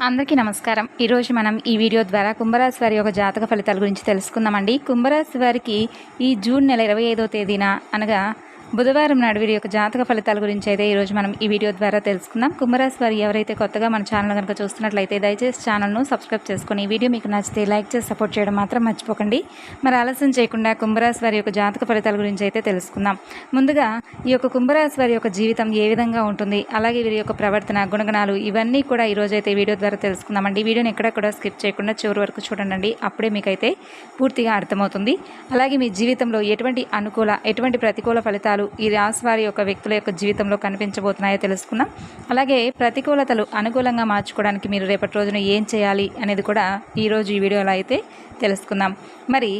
అందరికీ నమస్కారం. ఈరోజు మనం ఈ వీడియో ద్వారా కుంభరాశి వారి యొక్క జాతక ఫలితాల గురించి తెలుసుకుందామండి. కుంభరాశి వారికి ఈ జూన్ నెల ఇరవై ఐదో తేదీన అనగా బుధవారం నాడు వీరి యొక్క జాతక ఫలితాల గురించి అయితే ఈరోజు మనం ఈ వీడియో ద్వారా తెలుసుకుందాం. కుంభరాశి వారు ఎవరైతే కొత్తగా మన ఛానల్ కనుక చూస్తున్నట్లయితే దయచేసి ఛానల్ను సబ్స్క్రైబ్ చేసుకొని ఈ వీడియో మీకు నచ్చితే లైక్ చేసి సపోర్ట్ చేయడం మాత్రం మర్చిపోకండి. మరి ఆలస్యం చేయకుండా కుంభరాశి వారి యొక్క జాతక ఫలితాల గురించి అయితే తెలుసుకుందాం. ముందుగా ఈ యొక్క కుంభరాశి వారి యొక్క జీవితం ఏ విధంగా ఉంటుంది? అలాగే వీరి యొక్క ప్రవర్తన గుణగణాలు ఇవన్నీ కూడా ఈరోజు అయితే వీడియో ద్వారా తెలుసుకుందామండి. వీడియోని ఎక్కడ కూడా స్కిప్ చేయకుండా చివరి వరకు చూడండి అప్పుడే మీకైతే పూర్తిగా అర్థమవుతుంది. అలాగే మీ జీవితంలో ఎటువంటి అనుకూల ఎటువంటి ప్రతికూల ఫలితాలు ఈ రాశి వారి యొక్క వ్యక్తుల యొక్క జీవితంలో కనిపించబోతున్నాయో తెలుసుకుందాం. అలాగే ప్రతికూలతలు అనుకూలంగా మార్చుకోవడానికి మీరు రేపటి రోజున ఏం చేయాలి అనేది కూడా ఈరోజు ఈ వీడియోలో అయితే తెలుసుకుందాం. మరి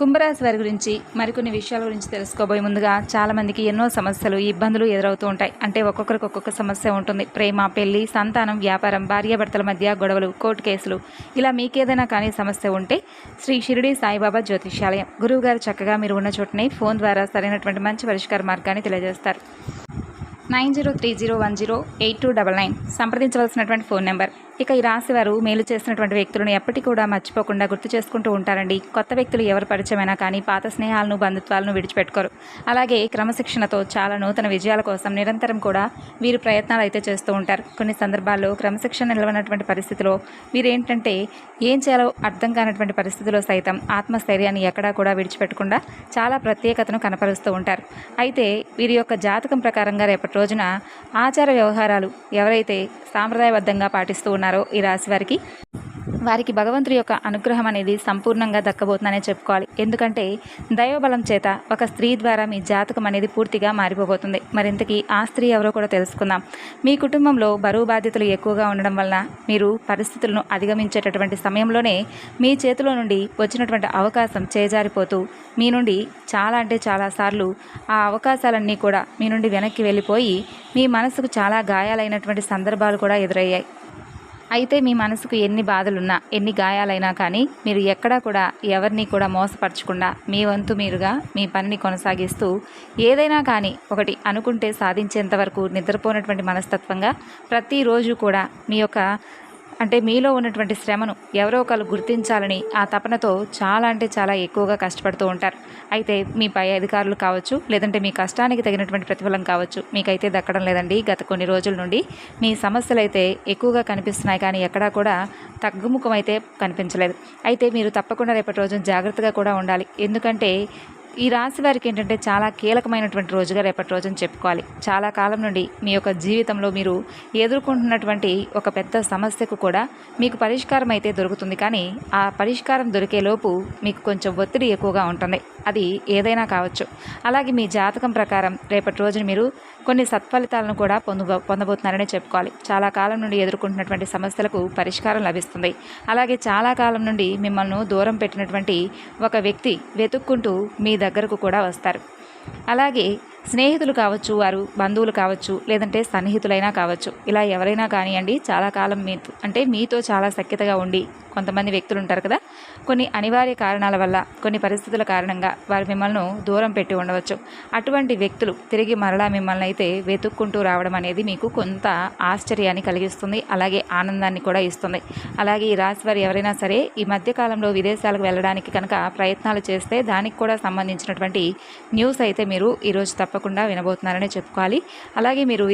కుంభరాశి వారి గురించి మరికొన్ని విషయాల గురించి తెలుసుకోబోయే ముందుగా చాలామందికి ఎన్నో సమస్యలు ఇబ్బందులు ఎదురవుతూ ఉంటాయి. అంటే ఒక్కొక్కరికి ఒక్కొక్క సమస్య ఉంటుంది. ప్రేమ పెళ్ళి సంతానం వ్యాపారం భార్యాభర్తల మధ్య గొడవలు కోర్టు కేసులు. ఇలా మీకేదైనా కానీ సమస్య ఉంటే శ్రీ షిరిడి సాయిబాబా జ్యోతిష్యాలయం. గురువు గారు చక్కగా మీరు ఉన్న చోటనే ఫోన్ ద్వారా సరైనటువంటి మంచి పరిష్కార మార్గాన్ని తెలియజేస్తారు. Nine zero three zero one zero eight two double nine సంప్రదించవలసినటువంటి phone number. ఇక ఈ రాశి వారు మేలు చేసినటువంటి వ్యక్తులను ఎప్పటికీ కూడా మర్చిపోకుండా గుర్తు చేసుకుంటూ ఉంటారండి. కొత్త వ్యక్తులు ఎవరు పరిచయమైనా కానీ పాత స్నేహాలను బంధుత్వాలను విడిచిపెట్టుకోరు. అలాగే క్రమశిక్షణతో చాలా నూతన విజయాల కోసం నిరంతరం కూడా వీరు ప్రయత్నాలు అయితే చేస్తూ ఉంటారు. కొన్ని సందర్భాల్లో క్రమశిక్షణ నిలవనటువంటి పరిస్థితిలో వీరు ఏంటంటే ఏం చేయాలో అర్థం కానటువంటి పరిస్థితిలో సైతం ఆత్మస్థైర్యాన్ని ఎక్కడా కూడా విడిచిపెట్టకుండా చాలా ప్రత్యేకతను కనపరుస్తూ ఉంటారు. అయితే వీరి యొక్క జాతకం ప్రకారంగా రేపటి రోజున ఆచార వ్యవహారాలు ఎవరైతే సాంప్రదాయబద్ధంగా పాటిస్తూ ఉన్నారో ఈ రాశి వారికి వారికి భగవంతుడి యొక్క అనుగ్రహం అనేది సంపూర్ణంగా దక్కబోతుందనే చెప్పుకోవాలి. ఎందుకంటే దైవబలం చేత ఒక స్త్రీ ద్వారా మీ జాతకం అనేది పూర్తిగా మారిపోబోతుంది. మరింతకీ ఆ స్త్రీ ఎవరో కూడా తెలుసుకుందాం. మీ కుటుంబంలో బరువు బాధ్యతలు ఎక్కువగా ఉండడం వలన మీరు పరిస్థితులను అధిగమించేటటువంటి సమయంలోనే మీ చేతిలో నుండి వచ్చినటువంటి అవకాశం చేజారిపోతూ మీ నుండి చాలా అంటే చాలాసార్లు ఆ అవకాశాలన్నీ కూడా మీ నుండి వెనక్కి వెళ్ళిపోయి మీ మనసుకు చాలా గాయాలైనటువంటి సందర్భాలు కూడా ఎదురయ్యాయి. అయితే మీ మనసుకు ఎన్ని బాధలున్నా ఎన్ని గాయాలైనా కానీ మీరు ఎక్కడా కూడా ఎవరిని కూడా మోసపరచకుండా మీ వంతు మీరుగా మీ పనిని కొనసాగిస్తూ ఏదైనా కానీ ఒకటి అనుకుంటే సాధించేంత వరకు నిద్రపోయినటువంటి మనస్తత్వంగా ప్రతిరోజు కూడా మీ యొక్క అంటే మీలో ఉన్నటువంటి శ్రమను ఎవరో ఒకరు గుర్తించాలని ఆ తపనతో చాలా అంటే చాలా ఎక్కువగా కష్టపడుతూ ఉంటారు. అయితే మీ పై అధికారులు కావచ్చు లేదంటే మీ కష్టానికి తగినటువంటి ప్రతిఫలం కావచ్చు మీకైతే దక్కడం లేదండి. గత కొన్ని రోజుల నుండి మీ సమస్యలు అయితే ఎక్కువగా కనిపిస్తున్నాయి కానీ ఎక్కడా కూడా తగ్గుముఖం అయితే కనిపించలేదు. అయితే మీరు తప్పకుండా రేపటి రోజున జాగ్రత్తగా కూడా ఉండాలి. ఎందుకంటే ఈ రాశి వారికి ఏంటంటే చాలా కీలకమైనటువంటి రోజుగా రేపటి రోజున చెప్పుకోవాలి. చాలా కాలం నుండి మీ యొక్క జీవితంలో మీరు ఎదుర్కొంటున్నటువంటి ఒక పెద్ద సమస్యకు కూడా మీకు పరిష్కారం అయితే దొరుకుతుంది. కానీ ఆ పరిష్కారం దొరికేలోపు మీకు కొంచెం ఒత్తిడి ఎక్కువగా ఉంటుంది. అది ఏదైనా కావచ్చు. అలాగే మీ జాతకం ప్రకారం రేపటి రోజున మీరు కొన్ని సత్ఫలితాలను కూడా పొందు పొందబోతున్నారనే చెప్పుకోవాలి. చాలా కాలం నుండి ఎదుర్కొంటున్నటువంటి సమస్యలకు పరిష్కారం లభిస్తుంది. అలాగే చాలా కాలం నుండి మిమ్మల్ని దూరం పెట్టినటువంటి ఒక వ్యక్తి వెతుక్కుంటూ మీ దగ్గరకు కూడా వస్తారు. అలాగే స్నేహితులు కావచ్చు వారు బంధువులు కావచ్చు లేదంటే సన్నిహితులైనా కావచ్చు. ఇలా ఎవరైనా కానివ్వండి చాలా కాలం మీ అంటే మీతో చాలా సఖ్యతగా ఉండి కొంతమంది వ్యక్తులు ఉంటారు కదా కొన్ని అనివార్య కారణాల వల్ల కొన్ని పరిస్థితుల కారణంగా వారు మిమ్మల్ని దూరం పెట్టి ఉండవచ్చు. అటువంటి వ్యక్తులు తిరిగి మరలా మిమ్మల్ని అయితే వెతుక్కుంటూ రావడం అనేది మీకు కొంత ఆశ్చర్యాన్ని కలిగిస్తుంది అలాగే ఆనందాన్ని కూడా ఇస్తుంది. అలాగే ఈ రాశి వారు ఎవరైనా సరే ఈ మధ్యకాలంలో విదేశాలకు వెళ్ళడానికి కనుక ప్రయత్నాలు చేస్తే దానికి కూడా సంబంధించినటువంటి న్యూస్ అయితే మీరు ఈరోజు తప్ప తప్పకుండా వినబోతున్నారని చెప్పుకోవాలి. అలాగే మీరు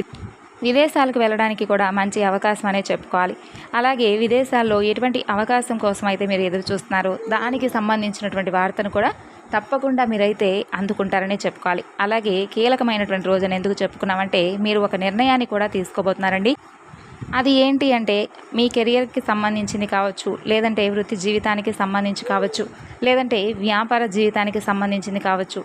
విదేశాలకు వెళ్ళడానికి కూడా మంచి అవకాశం అనే చెప్పుకోవాలి. అలాగే విదేశాల్లో ఎటువంటి అవకాశం కోసం అయితే మీరు ఎదురు చూస్తున్నారో దానికి సంబంధించినటువంటి వార్తను కూడా తప్పకుండా మీరైతే అందుకుంటారనే చెప్పుకోవాలి. అలాగే కీలకమైనటువంటి రోజున ఎందుకు చెప్పుకున్నామంటే మీరు ఒక నిర్ణయాన్ని కూడా తీసుకోబోతున్నారండి. అది ఏంటి అంటే మీ కెరియర్కి సంబంధించింది కావచ్చు లేదంటే వృత్తి జీవితానికి సంబంధించి కావచ్చు లేదంటే వ్యాపార జీవితానికి సంబంధించింది కావచ్చు.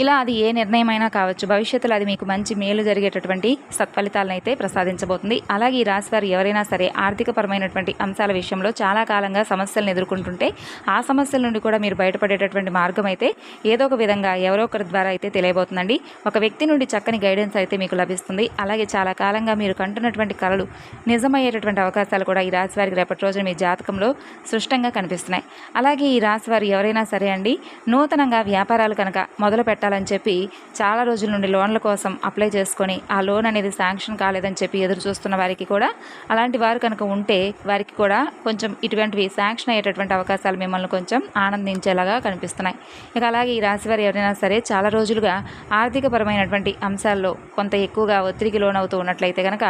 ఇలా అది ఏ నిర్ణయమైనా కావచ్చు. భవిష్యత్తులో అది మీకు మంచి మేలు జరిగేటటువంటి సత్ఫలితాలను అయితే ప్రసాదించబోతుంది. అలాగే ఈ రాశి వారు ఎవరైనా సరే ఆర్థికపరమైనటువంటి అంశాల విషయంలో చాలా కాలంగా సమస్యలను ఎదుర్కొంటుంటే ఆ సమస్యల నుండి కూడా మీరు బయటపడేటటువంటి మార్గం అయితే ఏదో ఒక విధంగా ఎవరో ఒకరి ద్వారా అయితే తెలియబోతుందండి. ఒక వ్యక్తి నుండి చక్కని గైడెన్స్ అయితే మీకు లభిస్తుంది. అలాగే చాలా కాలంగా మీరు కంటున్నటువంటి కళలు నిజమయ్యేటటువంటి అవకాశాలు కూడా ఈ రాశి వారికి రేపటి రోజున మీ జాతకంలో స్పష్టంగా కనిపిస్తున్నాయి. అలాగే ఈ రాశి వారు ఎవరైనా సరే అండి నూతనంగా వ్యాపారాలు కనుక మొదలు కట్టాలని చెప్పి చాలా రోజుల నుండి లోన్ల కోసం అప్లై చేసుకొని ఆ లోన్ అనేది శాంక్షన్ కాలేదని చెప్పి ఎదురు చూస్తున్న వారికి కూడా అలాంటి వారు కనుక ఉంటే వారికి కూడా కొంచెం ఇటువంటివి శాంక్షన్ అయ్యేటటువంటి అవకాశాలు మిమ్మల్ని కొంచెం ఆనందించేలాగా కనిపిస్తున్నాయి. ఇక అలాగే ఈ రాశి వారు ఎవరైనా సరే చాలా రోజులుగా ఆర్థికపరమైనటువంటి అంశాల్లో కొంత ఎక్కువగా ఒత్తిడికి లోనవుతూ ఉన్నట్లయితే కనుక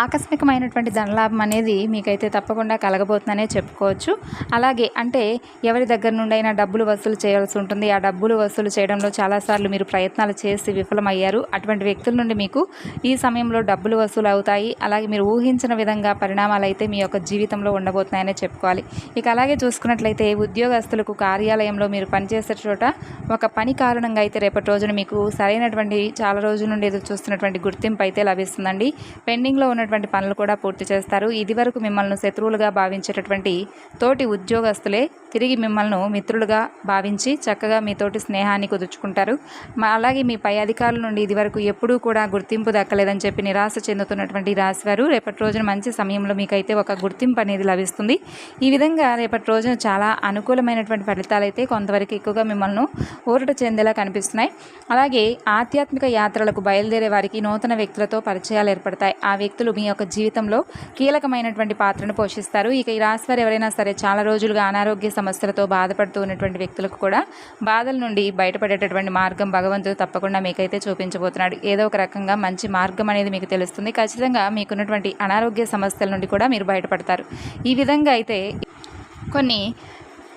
ఆకస్మికమైనటువంటి ధనలాభం అనేది మీకైతే తప్పకుండా కలగబోతుందనే చెప్పుకోవచ్చు. అలాగే అంటే ఎవరి దగ్గర నుండి అయినా డబ్బులు వసూలు చేయాల్సి ఉంటుంది. ఆ డబ్బులు వసూలు చేయడంలో చాలాసార్లు మీరు ప్రయత్నాలు చేసి విఫలమయ్యారు. అటువంటి వ్యక్తుల నుండి మీకు ఈ సమయంలో డబ్బులు వసూలు అవుతాయి. అలాగే మీరు ఊహించిన విధంగా పరిణామాలు అయితే మీ యొక్క జీవితంలో ఉండబోతున్నాయనే చెప్పుకోవాలి. ఇక అలాగే చూసుకున్నట్లయితే ఉద్యోగస్తులకు కార్యాలయంలో మీరు పనిచేసే చోట ఒక పని కారణంగా అయితే రేపటి రోజున మీకు సరైనటువంటి చాలా రోజుల నుండి ఎదురు చూస్తున్నటువంటి గుర్తింపు అయితే లభిస్తుందండి. పెండింగ్లో ఉన్న ఉన్నటువంటి పనులు కూడా పూర్తి చేస్తారు. ఇదివరకు మిమ్మల్ని శత్రువులుగా భావించేటటువంటి తోటి ఉద్యోగస్తులే తిరిగి మిమ్మల్ని మిత్రులుగా భావించి చక్కగా మీతోటి స్నేహాన్ని కుదుర్చుకుంటారు. అలాగే మీ పై అధికారుల నుండి ఇదివరకు ఎప్పుడూ కూడా గుర్తింపు దక్కలేదని చెప్పి నిరాశ చెందుతున్నటువంటి రాశివారు. రేపటి రోజున మంచి సమయంలో మీకైతే ఒక గుర్తింపు అనేది లభిస్తుంది. ఈ విధంగా రేపటి రోజున చాలా అనుకూలమైనటువంటి ఫలితాలు అయితే కొంతవరకు ఎక్కువగా మిమ్మల్ని ఊరట చెందేలా కనిపిస్తున్నాయి. అలాగే ఆధ్యాత్మిక యాత్రలకు బయలుదేరే వారికి నూతన వ్యక్తులతో పరిచయాలు ఏర్పడతాయి. ఆ వ్యక్తులు మీ యొక్క జీవితంలో కీలకమైనటువంటి పాత్రను పోషిస్తారు. ఇక ఈ రాశివారు ఎవరైనా సరే చాలా రోజులుగా అనారోగ్య సమస్యలతో బాధపడుతూ ఉన్నటువంటి వ్యక్తులకు కూడా బాధల నుండి బయటపడేటటువంటి మార్గం భగవంతుడు తప్పకుండా మీకైతే చూపించబోతున్నాడు. ఏదో ఒక రకంగా మంచి మార్గం అనేది మీకు తెలుస్తుంది. ఖచ్చితంగా మీకున్నటువంటి అనారోగ్య సమస్యల నుండి కూడా మీరు బయటపడతారు. ఈ విధంగా అయితే కొన్ని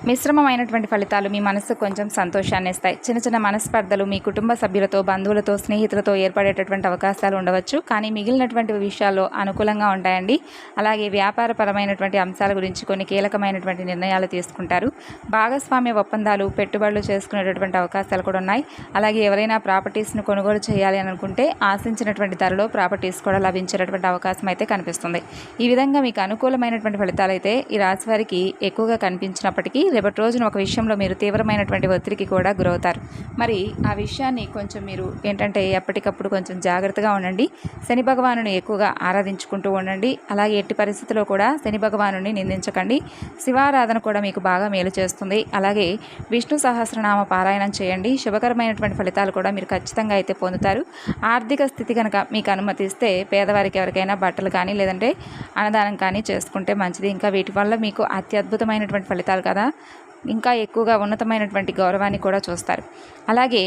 మిశ్రమమైనటువంటి ఫలితాలు మీ మనసుకు కొంచెం సంతోషాన్ని ఇస్తాయి. చిన్న చిన్న మనస్పర్ధలు మీ కుటుంబ సభ్యులతో బంధువులతో స్నేహితులతో ఏర్పడేటటువంటి అవకాశాలు ఉండవచ్చు. కానీ మిగిలినటువంటి విషయాల్లో అనుకూలంగా ఉంటాయండి. అలాగే వ్యాపారపరమైనటువంటి అంశాల గురించి కొన్ని కీలకమైనటువంటి నిర్ణయాలు తీసుకుంటారు. భాగస్వామ్య ఒప్పందాలు పెట్టుబడులు చేసుకునేటటువంటి అవకాశాలు కూడా ఉన్నాయి. అలాగే ఎవరైనా ప్రాపర్టీస్ను కొనుగోలు చేయాలి అని అనుకుంటే ఆశించినటువంటి ధరలో ప్రాపర్టీస్ కూడా లభించేటటువంటి అవకాశం అయితే కనిపిస్తుంది. ఈ విధంగా మీకు అనుకూలమైనటువంటి ఫలితాలు అయితే ఈ రాశి వారికి ఎక్కువగా కనిపించినప్పటికీ రేపటి రోజున ఒక విషయంలో మీరు తీవ్రమైనటువంటి ఒత్తిడికి కూడా గురవుతారు. మరి ఆ విషయాన్ని కొంచెం మీరు ఏంటంటే ఎప్పటికప్పుడు కొంచెం జాగ్రత్తగా ఉండండి. శని భగవానుని ఎక్కువగా ఆరాధించుకుంటూ ఉండండి. అలాగే ఎట్టి పరిస్థితిలో కూడా శని భగవానుని నిందించకండి. శివారాధన కూడా మీకు బాగా మేలు చేస్తుంది. అలాగే విష్ణు సహస్రనామ పారాయణం చేయండి. శుభకరమైనటువంటి ఫలితాలు కూడా మీరు ఖచ్చితంగా అయితే పొందుతారు. ఆర్థిక స్థితి కనుక మీకు అనుమతిస్తే పేదవారికి ఎవరికైనా బట్టలు కానీ లేదంటే అన్నదానం కానీ చేసుకుంటే మంచిది. ఇంకా వీటి వల్ల మీకు అత్యద్భుతమైనటువంటి ఫలితాలు కదా. ఇంకా ఎక్కువగా ఉన్నతమైనటువంటి గౌరవాన్ని కూడా చూస్తారు. అలాగే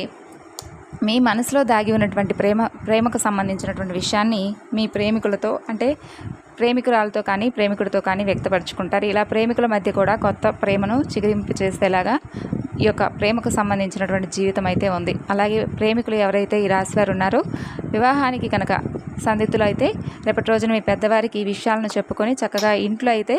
మీ మనసులో దాగి ఉన్నటువంటి ప్రేమ ప్రేమకు సంబంధించినటువంటి విషయాన్ని మీ ప్రేమికులతో అంటే ప్రేమికురాలతో కానీ ప్రేమికుడితో కానీ వ్యక్తపరచుకుంటారు. ఇలా ప్రేమికుల మధ్య కూడా కొత్త ప్రేమను చిగురింపు చేసేలాగా ఈ యొక్క ప్రేమకు సంబంధించినటువంటి జీవితం అయితే ఉంది. అలాగే ప్రేమికులు ఎవరైతే ఈ రాశి వారు ఉన్నారో వివాహానికి కనుక సందిగ్ధులు అయితే రేపటి రోజున మీ పెద్దవారికి ఈ విషయాలను చెప్పుకొని చక్కగా ఇంట్లో అయితే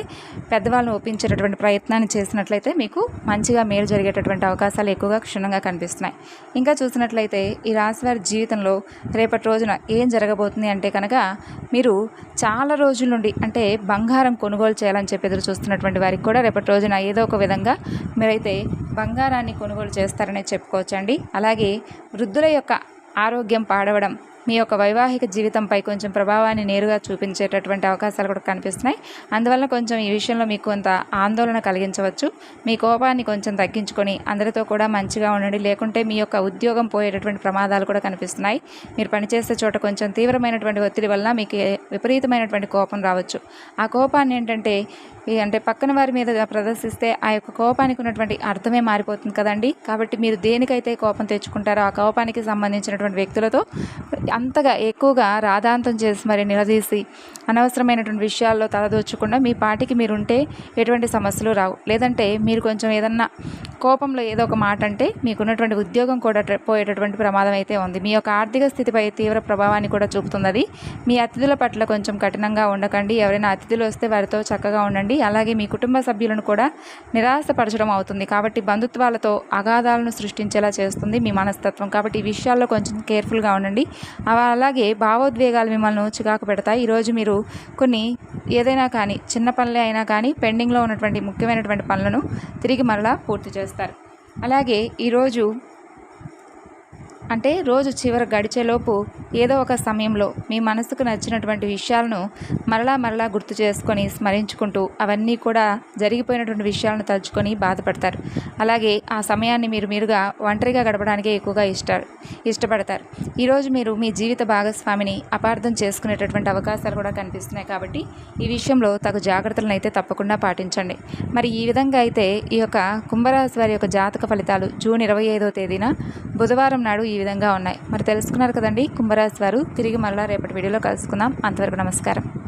పెద్దవాళ్ళని ఒప్పించేటటువంటి ప్రయత్నాన్ని చేసినట్లయితే మీకు మంచిగా మేలు జరిగేటటువంటి అవకాశాలు ఎక్కువగా క్షుణ్ణంగా కనిపిస్తున్నాయి. ఇంకా చూసినట్లయితే ఈ రాశివారి జీవితంలో రేపటి రోజున ఏం జరగబోతుంది అంటే కనుక మీరు చాలా రోజుల నుండి అంటే బంగారం కొనుగోలు చేయాలని చెప్పి ఎదురు చూస్తున్నటువంటి వారికి కూడా రేపటి రోజున ఏదో ఒక విధంగా మీరైతే బంగారాన్ని కొనుగోలు చేస్తారనే చెప్పుకోవచ్చండి. అలాగే వృద్ధుల యొక్క ఆరోగ్యం పాడవడం మీ యొక్క వైవాహిక జీవితంపై కొంచెం ప్రభావాన్ని నేరుగా చూపించేటటువంటి అవకాశాలు కూడా కనిపిస్తున్నాయి. అందువల్ల కొంచెం ఈ విషయంలో మీకు కొంత ఆందోళన కలిగించవచ్చు. మీ కోపాన్ని కొంచెం తగ్గించుకొని అందరితో కూడా మంచిగా ఉండండి. లేకుంటే మీ యొక్క ఉద్యోగం పోయేటటువంటి ప్రమాదాలు కూడా కనిపిస్తున్నాయి. మీరు పనిచేసే చోట కొంచెం తీవ్రమైనటువంటి ఒత్తిడి వల్ల మీకు విపరీతమైనటువంటి కోపం రావచ్చు. ఆ కోపాన్ని ఏంటంటే అంటే పక్కన వారి మీద ప్రదర్శిస్తే ఆ యొక్క కోపానికి ఉన్నటువంటి అర్థమే మారిపోతుంది కదండి. కాబట్టి మీరు దేనికైతే కోపం తెచ్చుకుంటారో ఆ కోపానికి సంబంధించినటువంటి వ్యక్తులతో అంతగా ఎక్కువగా రాధాంతం చేసి మరి నిలదీసి అనవసరమైనటువంటి విషయాల్లో తలదోచకుండా మీ పాటికి మీరు ఉంటే ఎటువంటి సమస్యలు రావు. లేదంటే మీరు కొంచెం ఏదన్నా కోపంలో ఏదో ఒక మాట అంటే మీకున్నటువంటి ఉద్యోగం కూడా పోయేటటువంటి ప్రమాదం అయితే ఉంది. మీ యొక్క ఆర్థిక స్థితిపై తీవ్ర ప్రభావాన్ని కూడా చూపుతుంది అది మీ అతిథుల పట్ల కొంచెం కఠినంగా ఉండకండి. ఎవరైనా అతిథులు వస్తే వారితో చక్కగా ఉండండి. అలాగే మీ కుటుంబ సభ్యులను కూడా నిరాశపరచడం అవుతుంది. కాబట్టి బంధుత్వాలతో అగాధాలను సృష్టించేలా చేస్తుంది మీ మనస్తత్వం. కాబట్టి ఈ విషయాల్లో కొంచెం కేర్ఫుల్గా ఉండండి. అలాగే భావోద్వేగాలు మిమ్మల్ని చికాకు పెడతాయి. ఈరోజు మీరు కొన్ని ఏదైనా కానీ చిన్న పనులే అయినా కానీ పెండింగ్లో ఉన్నటువంటి ముఖ్యమైనటువంటి పనులను తిరిగి మరలా పూర్తి చేస్తారు. అలాగే ఈరోజు అంటే రోజు చివరి గడిచేలోపు ఏదో ఒక సమయంలో మీ మనసుకు నచ్చినటువంటి విషయాలను మరలా మరలా గుర్తు చేసుకొని స్మరించుకుంటూ అవన్నీ కూడా జరిగిపోయినటువంటి విషయాలను తలుచుకొని బాధపడతారు. అలాగే ఆ సమయాన్ని మీరు మీరుగా ఒంటరిగా గడపడానికే ఎక్కువగా ఇష్ట ఇష్టపడతారు. ఈరోజు మీరు మీ జీవిత భాగస్వామిని అపార్థం చేసుకునేటటువంటి అవకాశాలు కూడా కనిపిస్తున్నాయి కాబట్టి ఈ విషయంలో తగు జాగ్రత్తలను అయితే తప్పకుండా పాటించండి. మరి ఈ విధంగా అయితే ఈ యొక్క కుంభరాశి వారి యొక్క జాతక ఫలితాలు జూన్ ఇరవై ఐదో తేదీన బుధవారం నాడు ఈ విధంగా ఉన్నాయి. మరి తెలుసుకున్నారు కదండి కుంభరాశి వారు. తిరిగి మళ్ళీ రేపటి వీడియోలో కలుసుకుందాం. అంతవరకు నమస్కారం.